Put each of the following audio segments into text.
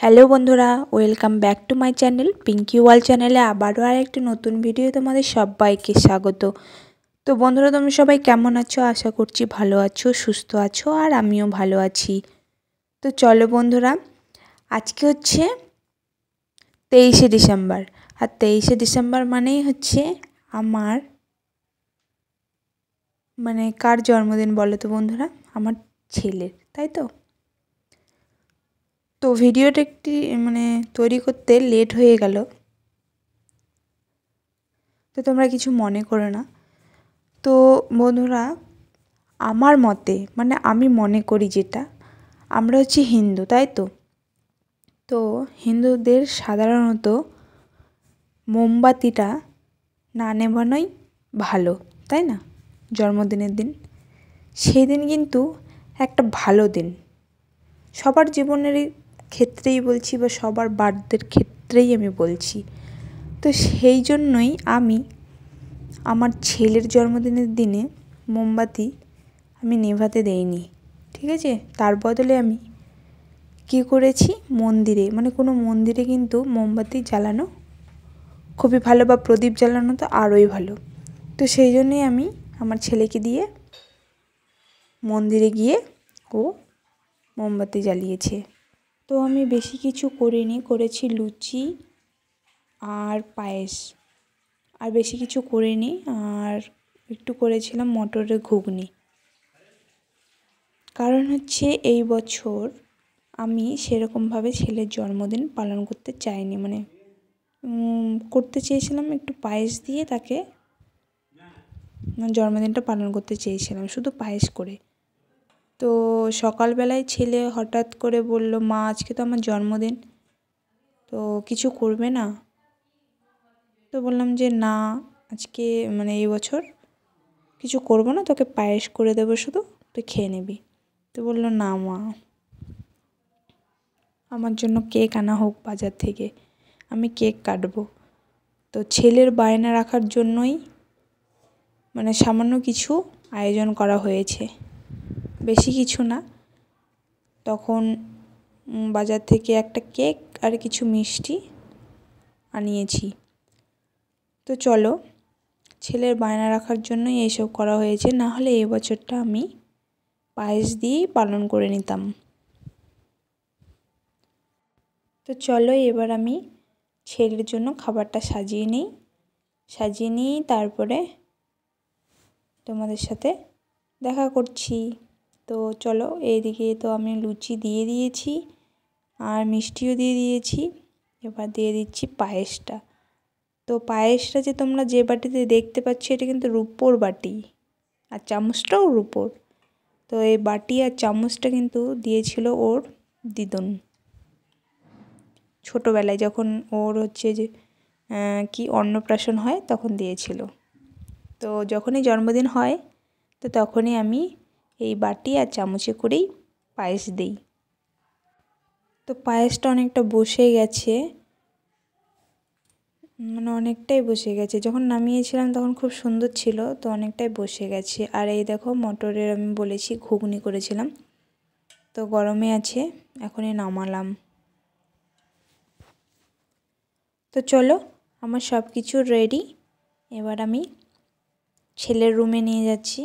Hello বন্ধুরা welcome back to my channel Pinki wall চ্যানেলে আবারও আর একটি নতুন ভিডিও তোমাদের সবাইকে স্বাগত। তো বন্ধুরা, তোমরা সবাই কেমন আছো? আশা করছি ভালো আছো, সুস্থ আছো, আর আমিও ভালো আছি। তো চলো বন্ধুরা, আজকে হচ্ছে তেইশে ডিসেম্বর। আর তেইশে ডিসেম্বর মানেই হচ্ছে আমার মানে কার জন্মদিন বলো তো বন্ধুরা? আমার ছেলের, তাই তো? তো ভিডিওটা একটি মানে তৈরি করতে লেট হয়ে গেল। তো তোমরা কিছু মনে করো না। তো বন্ধুরা, আমার মতে মানে আমি মনে করি যেটা, আমরা হচ্ছি হিন্দু, তাই তো? তো হিন্দুদের সাধারণত মোমবাতিটা না নেবানোই ভালো, তাই না? জন্মদিনের দিন। সেই দিন কিন্তু একটা ভালো দিন। সবার জীবনেরই ক্ষেত্রেই বলছি বা সবার বার্থদের ক্ষেত্রেই আমি বলছি। তো সেই জন্যই আমি আমার ছেলের জন্মদিনের দিনে মোমবাতি আমি নেভাতে দেইনি, ঠিক আছে? তার বদলে আমি কী করেছি? মন্দিরে মানে কোনো মন্দিরে কিন্তু মোমবাতি জ্বালানো খুবই ভালো বা প্রদীপ জ্বালানো তো আরোই ভালো। তো সেই জন্যই আমি আমার ছেলেকে দিয়ে মন্দিরে গিয়ে ও মোমবাতি জ্বালিয়েছে। তো আমি বেশি কিছু করিনি, করেছি লুচি আর পায়েস। আর বেশি কিছু করিনি, আর একটু করেছিলাম মটরের ঘুগনি। কারণ হচ্ছে এই বছর আমি সেরকমভাবে ছেলের জন্মদিন পালন করতে চাইনি। মানে করতে চেয়েছিলাম একটু পায়েস দিয়ে তাকে জন্মদিনটা পালন করতে চেয়েছিলাম, শুধু পায়েস করে। তো সকালবেলায় ছেলে হঠাৎ করে বলল, মা, আজকে তো আমার জন্মদিন, তো কিছু করবে না? তো বললাম যে, না, আজকে মানে এই বছর কিছু করব না, তোকে পায়েস করে দেবো শুধু, তুই খেয়ে নিবি। তো বলল, না, মা, আমার জন্য কেক আনা হোক বাজার থেকে, আমি কেক কাটবো। তো ছেলের বায়না রাখার জন্যই মানে সামান্য কিছু আয়োজন করা হয়েছে। বেশি কিছু না। তখন বাজার থেকে একটা কেক আর কিছু মিষ্টি আনিয়েছি। তো চলো, ছেলের বায়না রাখার জন্যই এইসব করা হয়েছে, না হলে এই বছরটা আমি পায়েস দিয়েই পালন করে নিতাম। তো চলো, এবার আমি ছেলের জন্য খাবারটা সাজিয়ে নিই। সাজিয়ে নিই তারপরে তোমাদের সাথে দেখা করছি। তো চলো এইদিকে তো আমি লুচি দিয়ে দিয়েছি আর মিষ্টিও দিয়ে দিয়েছি। এবার দিয়ে দিচ্ছি পায়েসটা। তো পায়েসটা যে তোমরা যে বাটিতে দেখতে পাচ্ছ এটা কিন্তু রুপোর বাটি আর চামচটাও রুপোর। তো এই বাটি আর চামচটা কিন্তু দিয়েছিল ওর দিদন। ছোটোবেলায় যখন ওর হচ্ছে যে কি অন্নপ্রাশন হয় তখন দিয়েছিল। তো যখনই জন্মদিন হয় তো তখনই আমি এই বাটি আর চামচে করেই পায়েস দিই। তো পায়েসটা অনেকটা বসে গেছে। মানে অনেকটাই বসে গেছে। যখন নামিয়েছিলাম তখন খুব সুন্দর ছিল, তো অনেকটাই বসে গেছে। আর এই দেখো মটরের আমি বলেছি ঘুগনি করেছিলাম। তো গরমে আছে, এখনই নামালাম। তো চলো, আমার সব কিছু রেডি এবার আমি ছেলের রুমে নিয়ে যাচ্ছি।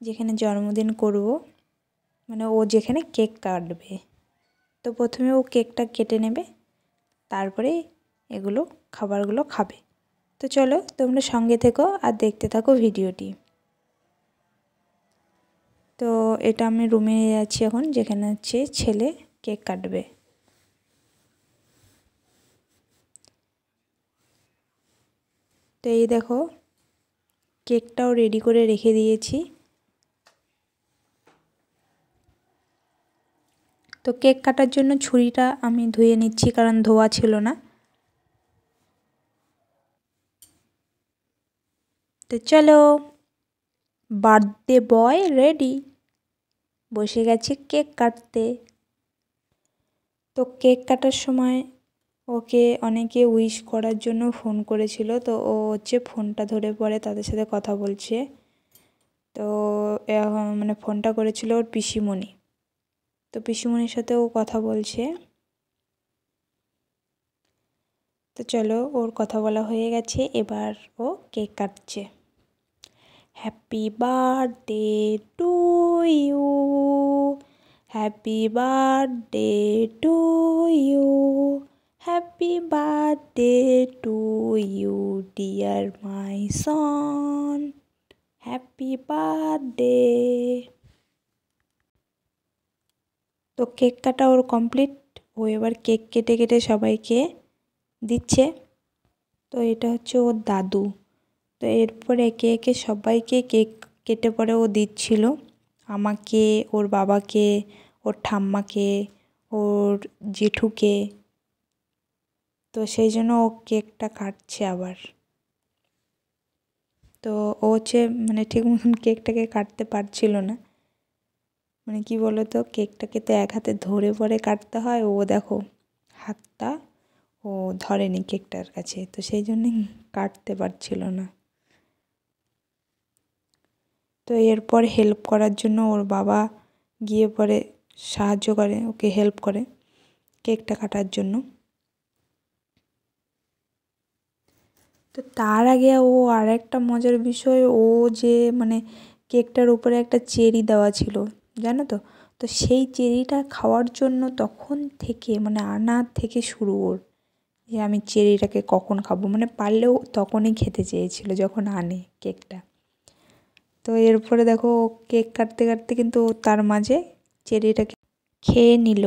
যেখানে জন্মদিন করব মানে ও যেখানে কেক কাটবে। তো প্রথমে ও কেকটা কেটে নেবে, তারপরে এগুলো, খাবারগুলো খাবে। তো চলো তোমরা সঙ্গে থেকো আর দেখতে থাকো ভিডিওটি। তো এটা আমি রুমে যাচ্ছি এখন, যেখানে হচ্ছে ছেলে কেক কাটবে। তো এই দেখো, কেকটাও রেডি করে রেখে দিয়েছি। তো কেক কাটার জন্য ছুরিটা আমি ধুয়ে নিচ্ছি, কারণ ধোয়া ছিল না। তো চলো, বার্থডে বয় রেডি। বসে গেছে কেক কাটতে। তো কেক কাটার সময় ওকে অনেকে উইশ করার জন্য ফোন করেছিল, তো ও হচ্ছে ফোনটা ধরে পরে তাদের সাথে কথা বলছে। তো মানে ফোনটা করেছিল ওর পিসিমণি। তো পিসিমণির সাথে ও কথা বলছে। তো চলো, ওর কথা বলা হয়ে গেছে, এবার ও কেক কাটছে। Happy birthday to you happy birthday to you happy birthday to you dear my son happy birthday তো কেক কাটা ওর কমপ্লিট ও এবার কেক কেটে কেটে সবাইকে দিচ্ছে। তো এটা হচ্ছে ওর দাদু। তো এরপর একে একে সবাইকে কেক কেটে পরে ও দিচ্ছিল। আমাকে, ওর বাবাকে, ওর ঠাম্মাকে, ওর জেঠুকে। তো সেই জন্য ও কেকটা কাটছে আবার। তো ও হচ্ছে মানে ঠিক মতন কেকটাকে কাটতে পারছিল না। মানে কি বলো তো কেকটাকে তো এক হাতে ধরে পরে কাটতে হয়। ও দেখো হাতটা ও ধরেনি কেকটার কাছে, তো সেই জন্যে কাটতে পারছিল না। তো এরপর হেল্প করার জন্য ওর বাবা গিয়ে পরে সাহায্য করে, ওকে হেল্প করে কেকটা কাটার জন্য। তো তার আগে ও আর একটা মজার বিষয়, ও যে মানে কেকটার উপরে একটা চেরি দেওয়া ছিল জানো তো? তো সেই চেরিটা খাওয়ার জন্য তখন থেকে মানে আনা থেকে শুরু ওর, যে আমি চেরিটাকে কখন খাব। মানে পারলেও তখনই খেতে চেয়েছিল যখন আনে কেকটা। তো এরপরে দেখো, কেক কাটতে কাটতে কিন্তু তার মাঝে চেরিটাকে খেয়ে নিল।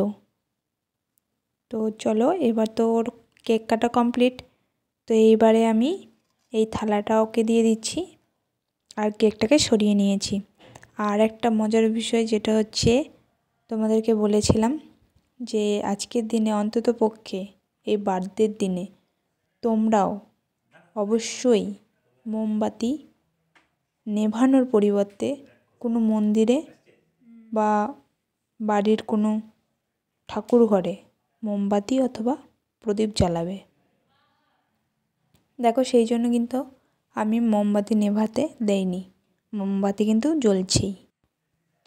তো চলো, এবার তো ওর কেক কাটা কমপ্লিট। তো এইবারে আমি এই থালাটা ওকে দিয়ে দিচ্ছি আর কেকটাকে সরিয়ে নিয়েছি। আর একটা মজার বিষয় যেটা হচ্ছে, তোমাদেরকে বলেছিলাম যে আজকের দিনে অন্তত পক্ষে এই বার্থডের দিনে তোমরাও অবশ্যই মোমবাতি নেভানোর পরিবর্তে কোনো মন্দিরে বা বাড়ির কোনো ঠাকুর ঘরে মোমবাতি অথবা প্রদীপ জ্বালাবে। দেখো সেই জন্য কিন্তু আমি মোমবাতি নেভাতে দেইনি। মোমবাতি কিন্তু জ্বলছেই।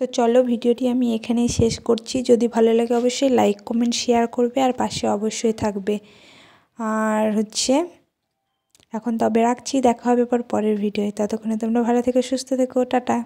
তো চলো ভিডিওটি আমি এখানেই শেষ করছি। যদি ভালো লাগে অবশ্যই লাইক, কমেন্ট, শেয়ার করবে আর পাশে অবশ্যই থাকবে। আর হচ্ছে, এখন তবে রাখছি, দেখা হবে পর পরের ভিডিওয়ে। ততক্ষণে তোমরা ভালো থেকে, সুস্থ থেকো, টাটা।